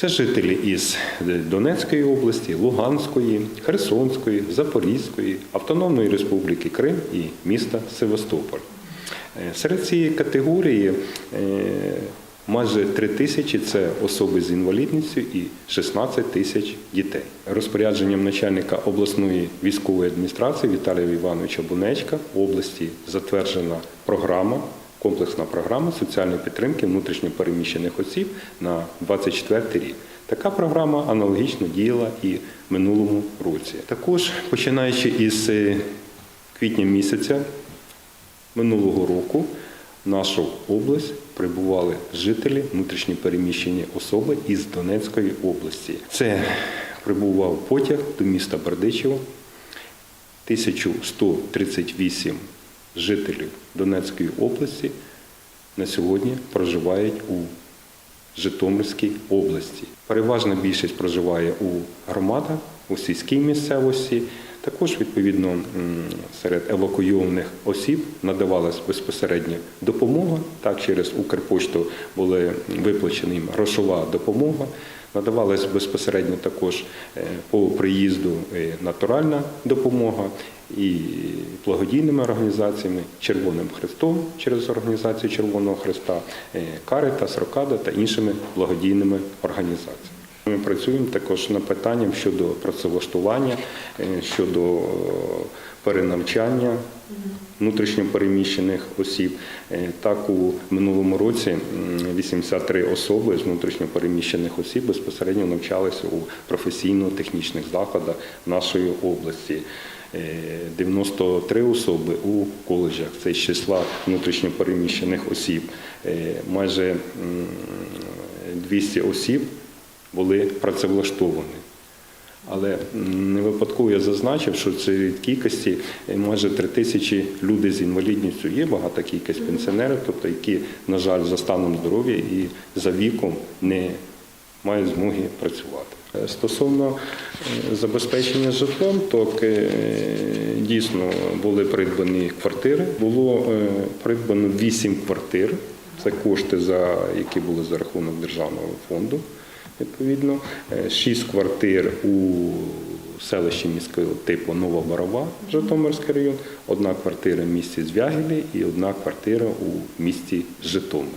Це жителі із Донецької області, Луганської, Херсонської, Запорізької, Автономної Республіки Крим і міста Севастополь. Е, Серед цієї категорії е, майже 3 тисячі це особи з інвалідністю і 16 тисяч дітей. Розпорядженням начальника обласної військової адміністрації Віталія Івановича Бунечка в області затверджена програма. Комплексна програма соціальної підтримки внутрішньопереміщених осіб на 24 рік. Така програма аналогічно діяла і минулому році. Також починаючи із е, квітня місяця минулого року в нашу область прибували жителі внутрішньопереміщені особи із Донецької області. Це прибував потяг до міста Бердичево, 1138 жителів Донецької області на сьогодні проживають у Житомирській області. Переважна більшість проживає у громадах, у сільській місцевості. Також, відповідно, серед евакуйованих осіб надавалась безпосередньо допомога. Так, через Укрпошту була виплачена їм грошова допомога. Надавалась безпосередньо також е, по приїзду е, натуральна допомога і благодійними організаціями Червоним Хрестом через організацію Червоного Хреста, е, Каритас, Рокада та іншими благодійними організаціями. Ми працюємо також над питанням щодо працевлаштування, щодо перенавчання внутрішньопереміщених осіб. Е, Так у минулому році м, 83 особи з внутрішньопереміщених осіб безпосередньо навчалися у професійно-технічних закладах нашої області. Е, 93 особи у коледжах. Це з числа внутрішньопереміщених осіб. Е, Майже м, 200 осіб були працевлаштовані. Але не випадково я зазначив, що це кількості е, майже три тисячі люди з інвалідністю. Є багата кількість пенсіонерів, тобто які, на жаль, за станом здоров'я і за віком не мають змоги працювати. Е, Стосовно е, забезпечення житлом, то дійсно були придбані квартири. Було придбано вісім квартир. Це кошти, за які були за рахунок державного фонду. Відповідно, Е, шість квартир у селищі міського типу Нова Барова, Житомирський район, одна квартира в місті Звягілі і одна квартира у місті Житомирі.